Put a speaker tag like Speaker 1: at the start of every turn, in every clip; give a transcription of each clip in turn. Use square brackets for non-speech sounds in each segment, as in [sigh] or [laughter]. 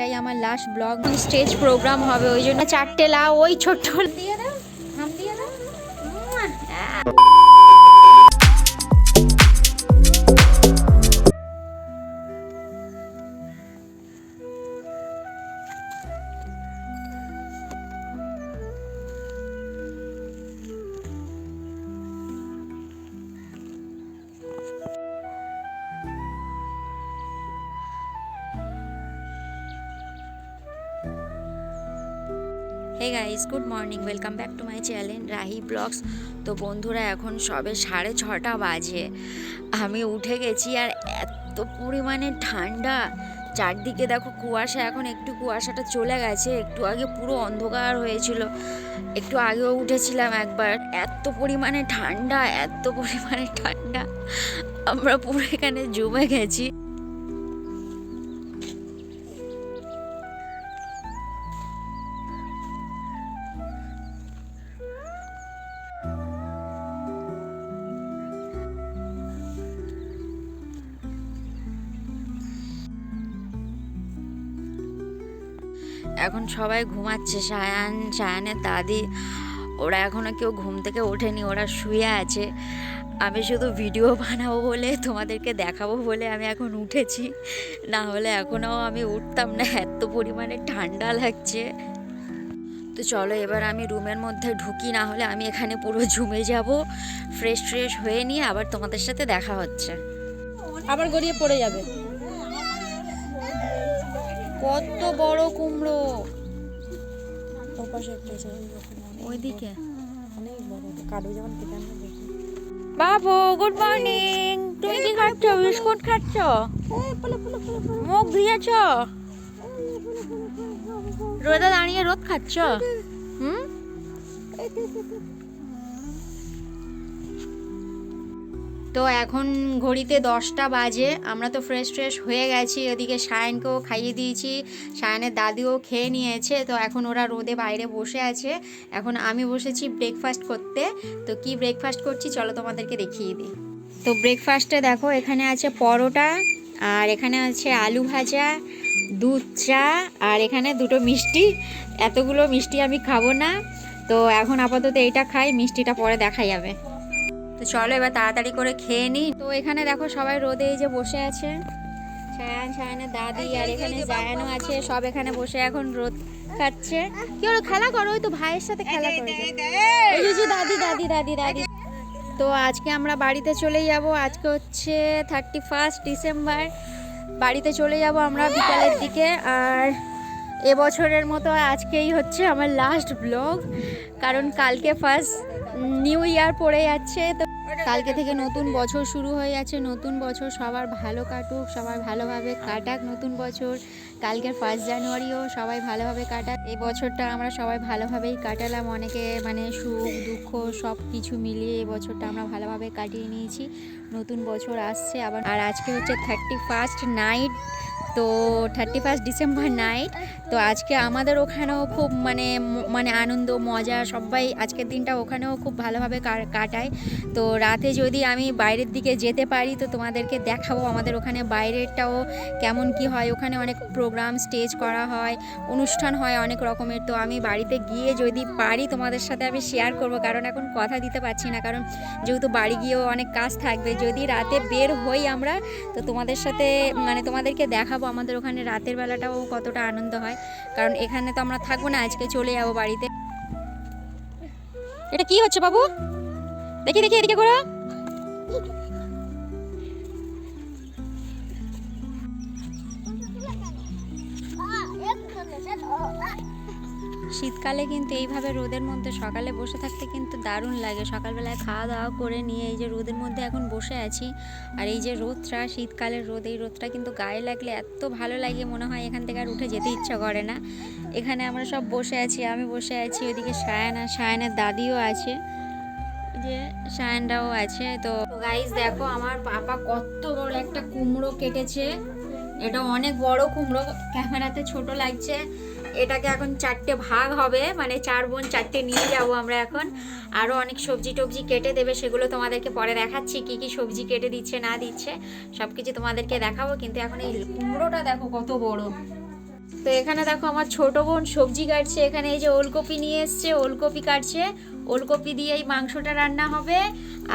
Speaker 1: এটাই আমার last blog stage programme হবে, ওই জন্য চারটে লা ওই ছোট্ট দিয়ে দাও hey guys good morning welcome back to my channel Rahi vlogs তো বন্ধুরা, এখন সবে সাড়ে ছটা বাজে। আমি উঠে গেছি আর এত পরিমাণে ঠান্ডা। চারদিকে দেখো কুয়াশা, এখন একটু কুয়াশাটা চলে গেছে। একটু আগে পুরো অন্ধকার হয়েছিল। একটু আগেও উঠেছিলাম একবার। এত পরিমাণে ঠান্ডা, এত পরিমাণে ঠান্ডা। আমরা পুরো এখানে জমে গেছি। এখন সবাই ঘুমাচ্ছে, সায়ান, সায়ানের দাদি। ওরা এখনও কেউ ঘুম থেকে ওঠেনি, ওরা শুয়ে আছে। আমি শুধু ভিডিও [laughs] বানাবো বলে, তোমাদেরকে দেখাবো বলে আমি এখন উঠেছি। না হলে এখনও আমি উঠতাম না, এত পরিমাণে ঠান্ডা লাগছে। তো চলো, এবার আমি রুমের মধ্যে ঢুকি, না হলে আমি এখানে পুরো ঝুমে যাব। ফ্রেশ ফ্রেশ হয়ে নিয়ে আবার তোমাদের সাথে দেখা হচ্ছে।
Speaker 2: আবার গড়িয়ে পড়ে যাবে।
Speaker 1: কত বড় কুমড়ো
Speaker 2: ওপাশে একটা আছে,
Speaker 1: ওইদিকে
Speaker 2: অনেক বড় কারও যেমন কেটে আনলে
Speaker 1: বাবু গুড মর্নিং তুমি কি খাচ্ছ বিস্কুট খাচ্ছ মুখ ধুয়েছ রোদে দাঁড়িয়ে রোদ খাচ্ছ হুম তো এখন ঘড়িতে দশটা বাজে, আমরা তো ফ্রেশ ফ্রেশ হয়ে গেছি ওদিকে সায়নকেও খাইয়ে দিয়েছি সায়নের দাদিও খেয়ে নিয়েছে, তো এখন ওরা রোদে বাইরে বসে আছে, এখন আমি বসেছি ব্রেকফাস্ট করতে, তো কি ব্রেকফাস্ট করছি চলো তোমাদেরকে দেখিয়ে দিই। তো ব্রেকফাস্টে দেখো, এখানে আছে পরোটা, আর এখানে আছে আলু ভাজা, দুধ চা, আর এখানে দুটো মিষ্টি, এতগুলো মিষ্টি আমি খাব না, তো এখন আপাতত এইটা খাই, মিষ্টিটা পরে দেখা যাবে। তো চলো এবার তাড়াতাড়ি করে খেয়ে নিই তো এখানে দেখো সবাই রোদে এই যে বসে আছে। ছায়ান ছায়ানের দাদি আর এখানে জায়ানও আছে সব এখানে বসে এখন রোদ খাচ্ছে। কি হলো খেলা করো ওই তো ভাইয়ের সাথে খেলা করো এই যে, যে দাদি দাদি দাদি দাদি। তো আজকে আমরা বাড়িতে চলে যাব। আজকে হচ্ছে থার্টি ফার্স্ট ডিসেম্বর বাড়িতে চলে যাব আমরা বিকালের দিকে। আর এবছরের মতো আজকেই হচ্ছে আমার লাস্ট ব্লগ কারণ কালকে ফার্স্ট নিউ ইয়ার পড়ে যাচ্ছে তো কালকে থেকে নতুন বছর শুরু হয়ে যাচ্ছে নতুন বছর সবার ভালো কাটুক সবার ভালোভাবে কাটাক নতুন বছর। কালকের ফার্স্ট জানুয়ারিও সবাই ভালোভাবে কাটাক। এই বছরটা আমরা সবাই ভালোভাবেই কাটালাম, অনেকে মানে সুখ, দুঃখ সব কিছু মিলিয়ে এই বছরটা আমরা ভালোভাবে কাটিয়ে নিয়েছি। নতুন বছর আসছে আবার। আর আজকে হচ্ছে থার্টি ফার্স্ট নাইট তো থার্টি ফার্স্ট ডিসেম্বর নাইট তো আজকে আমাদের ওখানেও খুব মানে মানে আনন্দ, মজা, সবাই আজকের দিনটা ওখানেও খুব ভালোভাবে কাটায়। তো রাতে যদি আমি বাইরের দিকে যেতে পারি, তো তোমাদেরকে দেখাবো আমাদের ওখানে বাইরেরটাও কেমন কি হয়। ওখানে অনেক প্রোগ্রাম স্টেজ করা হয়, অনুষ্ঠান হয় অনেক রকমের। তো আমি বাড়িতে গিয়ে যদি পারি, তোমাদের সাথে আমি শেয়ার করব। কারণ এখন কথা দিতে পারছি না। কারণ যেহেতু বাড়ি গিয়েও অনেক কাজ থাকবে, যদি রাতে বের হই আমরা, তো তোমাদের সাথে মানে তোমাদেরকে দেখাবো আমাদের ওখানে রাতের বেলাটাও কতটা আনন্দ হয়। কারণ এখানে তো আমরা থাকব না, আজকে চলে যাব বাড়িতে। এটা কি হচ্ছে বাবু? দেখি দেখি এদিকে করো শীতকালে কিন্তু এইভাবে রোদের মধ্যে সকালে বসে থাকতে কিন্তু দারুণ লাগে। সকালবেলায় খাওয়া দাওয়া করে নিয়ে এই যে রোদের মধ্যে এখন বসে আছি, আর এই যে রোদটা, শীতকালের রোদ, এই রোদটা কিন্তু গায়ে লাগলে এত ভালো লাগে, মনে হয় এখান থেকে আর উঠে যেতে ইচ্ছা করে না। এখানে আমরা সব বসে আছি, আমি বসে আছি, ওইদিকে সায়ান আর সায়ানের দাদিও আছে যে সায়ানরাও আছে। তো গাইস দেখো আমার পাপা কত বড় একটা কুমড়ো কেটেছে, এটা অনেক বড় কুমড়ো, ক্যামেরাতে ছোট লাগছে। এটাকে এখন চারটে ভাগ হবে মানে চার বোন চারটে নিয়ে যাব আমরা এখন। আরও অনেক সবজি টবজি কেটে দেবে, সেগুলো তোমাদেরকে পরে দেখাচ্ছি, কি কি সবজি কেটে দিচ্ছে, না দিচ্ছে। সব কিছু তোমাদেরকে দেখাবো, কিন্তু এখন এই কুমড়োটা দেখো কত বড়। তো এখানে দেখো আমার ছোট বোন সবজি কাটছে, এখানে এই যে ওলকপি নিয়ে এসছে, ওলকপি কাটছে। ওলকপি দিয়ে এই মাংসটা রান্না হবে,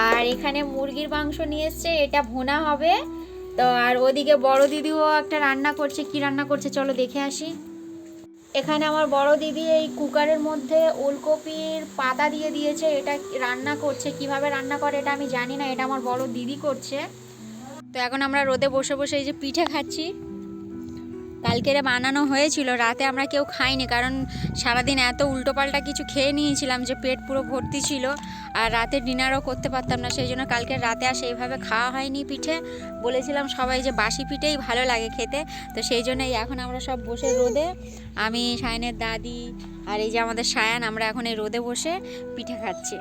Speaker 1: আর এখানে মুরগির মাংস নিয়ে এসছে, এটা ভুনা হবে। তো আর ওদিকে বড় দিদিও একটা রান্না করছে, কি রান্না করছে, চলো দেখে আসি। এখানে আমার বড় দিদি এই কুকারের মধ্যে ওলকপির পাতা দিয়ে দিয়েছে, এটা রান্না করছে, কীভাবে রান্না করে এটা আমি জানি না, এটা আমার বড় দিদি করছে। তো এখন আমরা রোদে বসে বসে এই যে পিঠে খাচ্ছি। কালকেরে বানানো হয়েছিল, রাতে আমরা কেউ খাইনি, কারণ সারাদিন এত উল্টোপাল্টা কিছু খেয়ে নিয়েছিলাম যে পেট পুরো ভর্তি ছিল আর রাতে ডিনারও করতে পারতাম না, সেই জন্য কালকে রাতে আর সেইভাবে খাওয়া হয়নি পিঠে। বলেছিলাম সবাই যে বাসি পিঠেই ভালো লাগে খেতে, তো সেই জন্যই এখন আমরা সব বসে রোদে, আমি, সায়নের দাদি আর এই যে আমাদের সায়ান, আমরা এখন এই রোদে বসে পিঠে খাচ্ছি।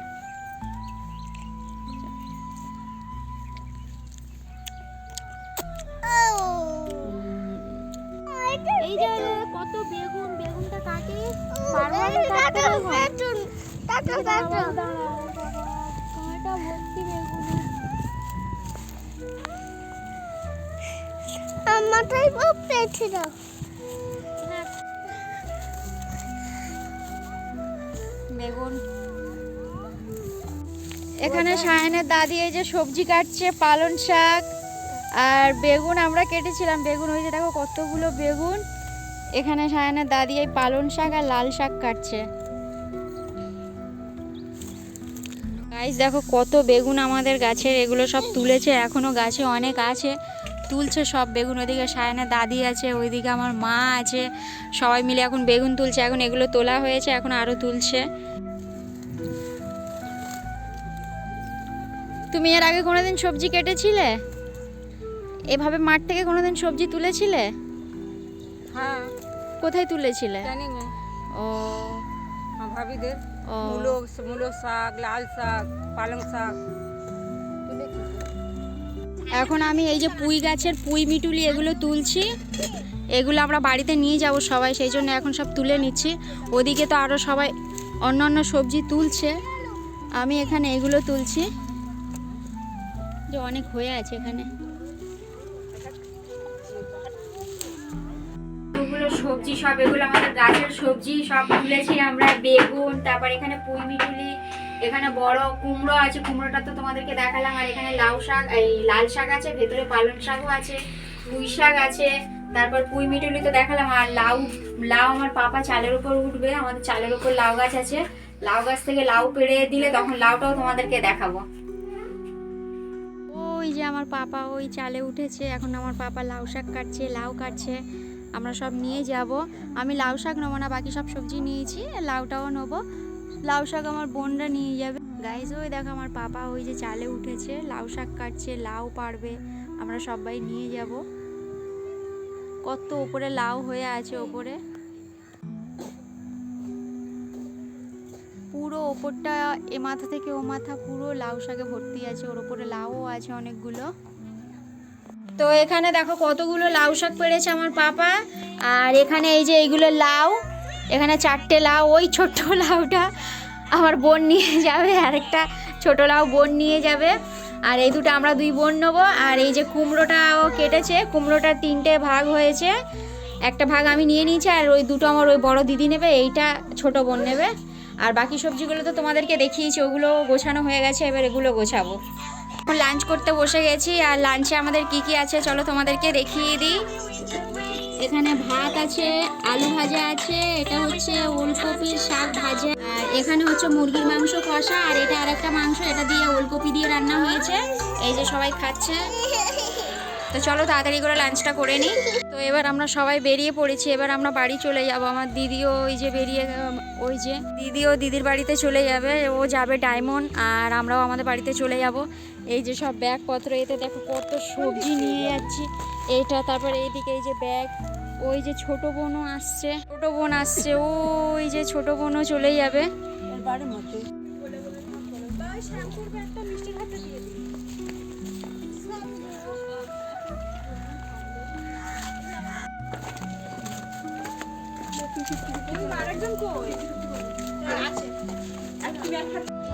Speaker 1: বেগুন বেগুনটা কাঁটা। ভর্তি বেগুন।
Speaker 3: পেয়েছিল
Speaker 1: বেগুন। এখানে সায়নের দাদি এই যে সবজি কাটছে পালং শাক। আর বেগুন আমরা কেটেছিলাম। বেগুন ওই যে দেখো কতগুলো বেগুন। এখানে সায়নের দাদি এই পালং শাক আর লাল শাক কাটছে। গাইস দেখো কত বেগুন আমাদের গাছের, এগুলো সব তুলেছে, এখনও গাছে অনেক আছে। তুলছে সব বেগুন ওইদিকে সায়নের দাদি আছে, ওইদিকে আমার মা আছে। সবাই মিলে এখন বেগুন তুলছে, এখন এগুলো তোলা হয়েছে, এখন আরও তুলছে। তুমি এর আগে কোনোদিন সবজি কেটেছিলে? এভাবে মাঠ থেকে কোনোদিন সবজি তুলেছিলে?
Speaker 2: হ্যাঁ।
Speaker 1: কোথায় তুলেছিলে?
Speaker 2: জানি না
Speaker 1: ও।
Speaker 2: আমার ভাবিদের।
Speaker 1: ও।
Speaker 2: মূলো মূলো শাক লাল শাক পালং শাক।
Speaker 1: এখন আমি এই যে পুঁই গাছের পুঁই মিটুলি এগুলো তুলছি। এগুলো আমরা বাড়িতে নিয়ে যাব সবাই সেই জন্য এখন সব তুলে নিচ্ছি। ওদিকে তো আরও সবাই অন্য অন্য সবজি তুলছে। আমি এখানে এগুলো তুলছি। যে অনেক হয়ে আছে এখানে। সবজি সব, এগুলো আমাদের গাছের সবজি, সব তুলেছি আমরা, বেগুন, তারপর এখানে পুঁই মিটুলি, এখানে বড় কুমড়ো আছে, কুমড়োটা তো তোমাদেরকে দেখালাম, আর এখানে লাউ শাক, এই লাল শাক আছে, ভেতরে পালং শাকও আছে পুঁই শাক আছে, তারপর পুঁই মিটুলি তো দেখালাম, আর লাউ লাউ আমার পাপা চালের উপর উঠবে, আমাদের চালের উপর লাউ গাছ আছে, লাউ গাছ থেকে লাউ পেড়ে দিলে তখন লাউটাও তোমাদেরকে দেখাবো। ওই যে আমার পাপা ওই চালে উঠেছে, এখন আমার পাপা লাউ শাক কাটছে, লাউ কাটছে আমরা সব নিয়ে যাব। আমি লাউ শাক নেব না, বাকি সব সবজি নিয়েছি, লাউটাও নেব। লাউ শাক আমার বোনরা নিয়ে যাবে। গাইজ ওই দেখো আমার পাপা ওই যে চালে উঠেছে, লাউ শাক কাটছে, লাউ পারবে আমরা সবাই নিয়ে যাব। কত ওপরে লাউ হয়ে আছে ওপরে। পুরো ওপরটা এ মাথা থেকে ও মাথা, পুরো লাউ শাকে ভর্তি আছে, ওর ওপরে লাউও আছে অনেকগুলো। তো এখানে দেখো কতগুলো লাউ শাক পেড়েছে আমার পাপা। আর এখানে এই যে এইগুলো লাউ, এখানে চারটে লাউ, ওই ছোট্ট [laughs] লাউটা আমার বোন নিয়ে যাবে আর একটা ছোট লাউ বোন নিয়ে যাবে। আর এই দুটো আমরা দুই বোন নেব, আর এই যে কুমড়োটাও কেটেছে কুমড়োটার তিনটে ভাগ হয়েছে। একটা ভাগ আমি নিয়ে নিয়েছি, আর ওই দুটো আমার ওই বড় দিদি নেবে, এইটা ছোট বোন নেবে। আর বাকি সবজিগুলো তো তোমাদেরকে দেখিয়েছি ওগুলো গোছানো হয়ে গেছে, এবার এগুলো গোছাবো। এখন লাঞ্চ করতে বসে গেছি, আর লাঞ্চে আমাদের কি কি আছে চলো তোমাদেরকে দেখিয়ে দিই। এখানে ভাত আছে, আলু ভাজা আছে, এটা হচ্ছে ওলকপির শাক ভাজা, আর এখানে হচ্ছে মুরগির মাংস কষা, আর এটা আরেকটা মাংস, এটা দিয়ে ওলকপি দিয়ে রান্না হয়েছে, এই যে সবাই খাচ্ছে। তো চলো তাড়াতাড়ি করে লাঞ্চটা করে নিই। তো এবার আমরা সবাই বেরিয়ে পড়েছি, এবার আমরা বাড়ি চলে যাব, আমার দিদিও ওই যে বেরিয়ে ওই যে দিদিও দিদির বাড়িতে চলে যাবে, ও যাবে ডায়মন্ড, আর আমরাও আমাদের বাড়িতে চলে যাব। এই যে সব ব্যাগপত্র এতে দেখো কত সবজি নিয়ে যাচ্ছি। এটা তারপর এইদিকে এই যে ব্যাগ ওই যে ছোট বোনও আসছে। ছোট বোন আসছে ওই যে ছোট বোনও চলে যাবে।
Speaker 2: এর বাড়ির মধ্যে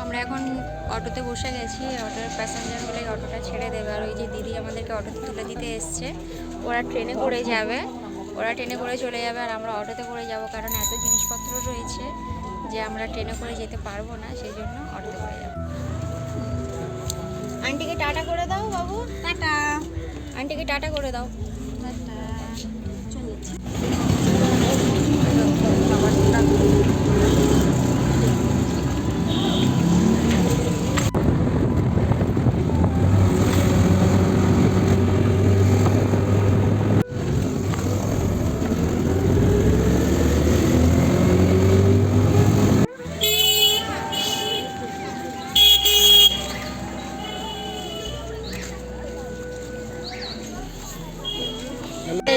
Speaker 1: আমরা এখন অটোতে বসে গেছি অটোর প্যাসেঞ্জার হলে অটোটা ছেড়ে দেবে। আর ওই যে দিদি আমাদেরকে অটোতে তুলে দিতে এসছে ওরা ট্রেনে করে যাবে। ওরা ট্রেনে করে চলে যাবে আর আমরা অটোতে করে যাব কারণ এত জিনিসপত্র রয়েছে যে আমরা ট্রেনে করে যেতে পারব না সেই জন্য অটোতে করে যাব। আন্টিকে টাটা করে দাও বাবু।
Speaker 2: টাটা।
Speaker 1: আন্টিকে টাটা করে দাও।
Speaker 2: টাটা। চলেছি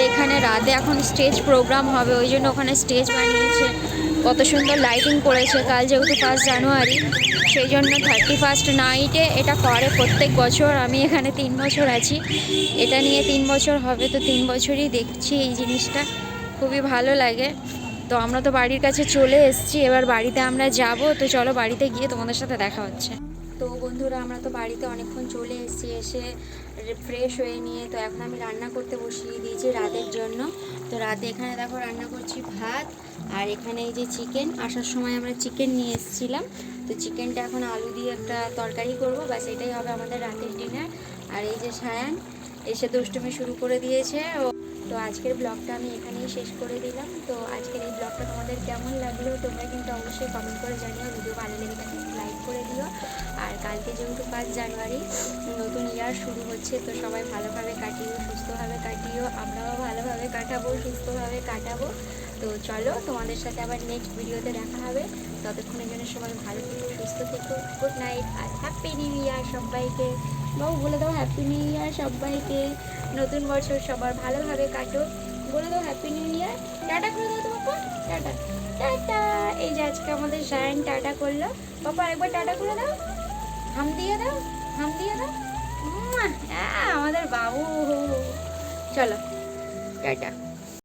Speaker 1: এখানে রাতে এখন স্টেজ প্রোগ্রাম হবে, ওই জন্য ওখানে স্টেজ বানিয়েছে। কত সুন্দর লাইটিং করেছে, কাল যেহেতু ফার্স্ট জানুয়ারি সেই জন্য থার্টি ফার্স্ট নাইটে এটা করে প্রত্যেক বছর। আমি এখানে তিন বছর আছি, এটা নিয়ে তিন বছর হবে, তো তিন বছরই দেখছি এই জিনিসটা, খুবই ভালো লাগে। তো আমরা তো বাড়ির কাছে চলে এসেছি, এবার বাড়িতে আমরা যাব, তো চলো বাড়িতে গিয়ে তোমাদের সাথে দেখা হচ্ছে। তো বন্ধুরা, আমরা তো বাড়িতে অনেকক্ষণ চলে এসেছি, এসে ফ্রেশ হয়ে নিয়ে তো এখন আমি রান্না করতে বসিয়ে দিয়েছি রাতের জন্য। তো রাতে এখানে দেখো রান্না করছি ভাত আর এখানে এই যে চিকেন আসার সময় আমরা চিকেন নিয়ে এসেছিলাম। তো চিকেনটা এখন আলু দিয়ে একটা তরকারি করব, ব্যাস এটাই হবে আমাদের রাতের ডিনার আর এই যে সায়ান, এসে দুষ্টুমি শুরু করে দিয়েছে। ও- তো আজকের ব্লগটা আমি এখানেই শেষ করে দিলাম। তো আজকের এই ব্লগটা তোমাদের কেমন লাগল তোমরা কিন্তু অবশ্যই কমেন্ট করে জানিও ভিডিও ভালো লেগে থাকলে লাইক করে দিও। আর কালকে যেহেতু পাঁচ জানুয়ারি, নতুন ইয়ার শুরু হচ্ছে, তো সবাই ভালোভাবে কাটিও, সুস্থভাবে কাটিও, আমরাও ভালোভাবে কাটাবো, সুস্থভাবে কাটাবো। তো চলো তোমাদের সাথে আবার নেক্সট ভিডিওতে দেখা হবে। ততক্ষণের জন্য সবাই ভালো থেকো, সুস্থ থেকো গুড নাইট আর হ্যাপি নিউ ইয়ার সবাইকে। বাবু বলে দাও হ্যাপি নিউ ইয়ার সবাইকে। নতুন বছর সবার ভালোভাবে কাটো বলে দাও হ্যাপি নিউ ইয়ার টাটা করে দাও তো বাবা টাটা। টাটা। এই যে আজকে আমাদের সায়ন টাটা করল। বাবা একবার টাটা করে দাও। হাম দিয়ে দাও। হাম দিয়ে দাও। আমাদের বাবু। চলো, টাটা।